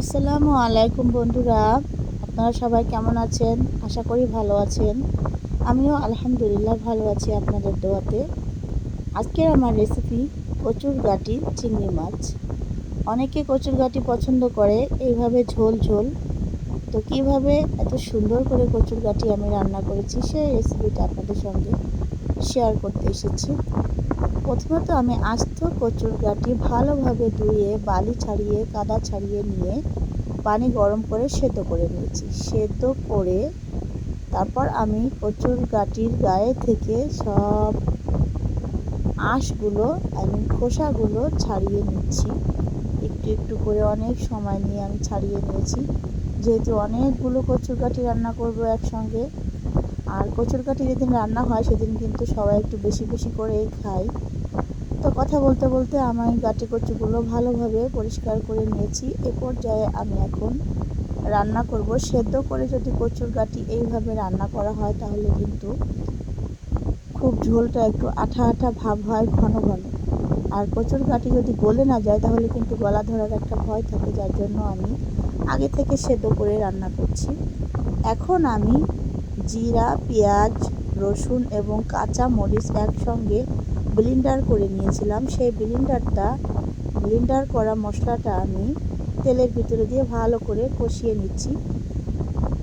আসসালামু আলাইকুম বন্ধুরা, আপনারা সবাই কেমন আছেন? আশা করি ভালো আছেন। আমিও আলহামদুলিল্লাহ ভালো আছি আপনাদের দোয়াতে। আজকের আমার রেসিপি কচুর গাটি চিংড়ি মাছ। অনেকে কচুর গাটি পছন্দ করে, এইভাবে ঝোল ঝোল। তো কীভাবে এত সুন্দর করে কচুর গাটি আমি রান্না করেছি, সেই রেসিপিটা আপনাদের সঙ্গে শেয়ার করতে এসেছি। প্রথমত আমি আস্ত কচুর গাটি ভালোভাবে ধুয়ে, বালি ছাড়িয়ে, কাদা ছাড়িয়ে নিয়ে পানি গরম করে সেদ্ধ করে নিয়েছি। সেদ্ধ করে তারপর আমি কচুর গাটির গায়ে থেকে সব আঁশগুলো আমি খোসাগুলো ছাড়িয়ে নিচ্ছি। একটু একটু করে অনেক সময় নিয়ে আমি ছাড়িয়ে নিয়েছি। যেহেতু অনেকগুলো কচুর রান্না করব একসঙ্গে আর কচুর কাঠি যেদিন রান্না হয়, সেদিন কিন্তু সবাই একটু বেশি বেশি করেই খায়। তো কথা বলতে বলতে আমি গাটি কচুগুলো ভালোভাবে পরিষ্কার করে নিয়েছি। এ পর্যায়ে আমি এখন রান্না করব। সেদ্ধ করে যদি কচুর গাটি এইভাবে রান্না করা হয়, তাহলে কিন্তু খুব ঝোলটা একটু আঠা আঠা ভাব হয় ঘন ঘন। আর কচুর গাটি যদি গলে না যায়, তাহলে কিন্তু গলা ধরার একটা ভয় থাকে, যার জন্য আমি আগে থেকে সেদ্ধ করে রান্না করছি। এখন আমি জিরা, পেঁয়াজ, রসুন এবং কাঁচা মরিচ একসঙ্গে ব্লিন্ডার করে নিয়েছিলাম। সেই ব্লিন্ডারটা, ব্লিন্ডার করা মশলাটা আমি তেলের ভিতরে দিয়ে ভালো করে কষিয়ে নিচ্ছি।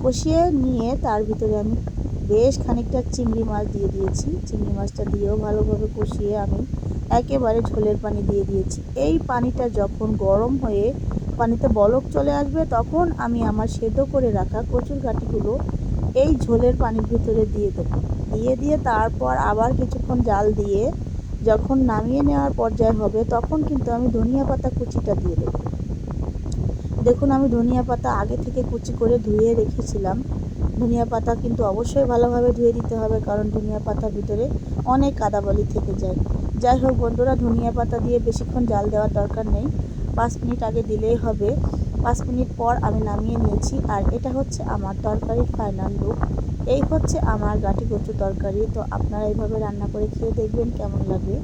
কষিয়ে নিয়ে তার ভিতরে আমি বেশ খানিকটা চিংড়ি মাছ দিয়ে দিয়েছি। চিংড়ি মাছটা দিয়েও ভালোভাবে কষিয়ে আমি একেবারে ঝোলের পানি দিয়ে দিয়েছি। এই পানিটা যখন গরম হয়ে পানিতে বলক চলে আসবে, তখন আমি আমার সেদ্ধ করে রাখা কচুর কাঠিগুলো এই ঝোলের পানির ভিতরে দিয়ে দেবো। দিয়ে দিয়ে তারপর আবার কিছুক্ষণ জাল দিয়ে যখন নামিয়ে নেওয়ার পর্যায়ে হবে, তখন কিন্তু আমি ধনিয়া পাতা কুচিটা দিয়ে দেবো। দেখুন, আমি ধনিয়া পাতা আগে থেকে কুচি করে ধুয়ে রেখেছিলাম। ধনিয়া পাতা কিন্তু অবশ্যই ভালোভাবে ধুয়ে দিতে হবে, কারণ ধনিয়া পাতার ভিতরে অনেক কাদাবলি থেকে যায়। যাই হোক বন্ধুরা, ধনিয়া পাতা দিয়ে বেশিক্ষণ জাল দেওয়ার দরকার নেই। পাঁচ মিনিট আগে দিলেই হবে। পাঁচ মিনিট পর আমি নামিয়ে নিয়েছি আর এটা হচ্ছে আমার তরকারির ফাইনাল লুক এই হচ্ছে আমার গাটি কচু তরকারি। তো আপনারা এইভাবে রান্না করে খেয়ে দেখবেন কেমন লাগে।